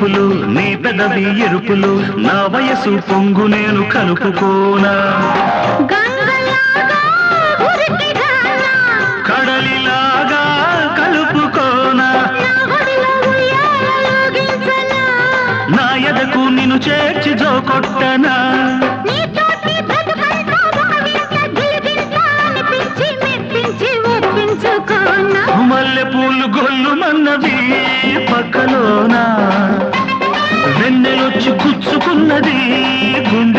ముడుపులు నీ పెదవి ఎరుపులు నా వయసు పొంగు నేను కలుపుకోనా. కడలిలాగా కలుపుకోనా. నా ఎదకు నిన్ను చేర్చి జోకొట్టనా. మల్లె పూలు గొల్లు మన్నది పక్కలోనా వెన్నెలొచ్చి గుచ్చుకున్నది గుండె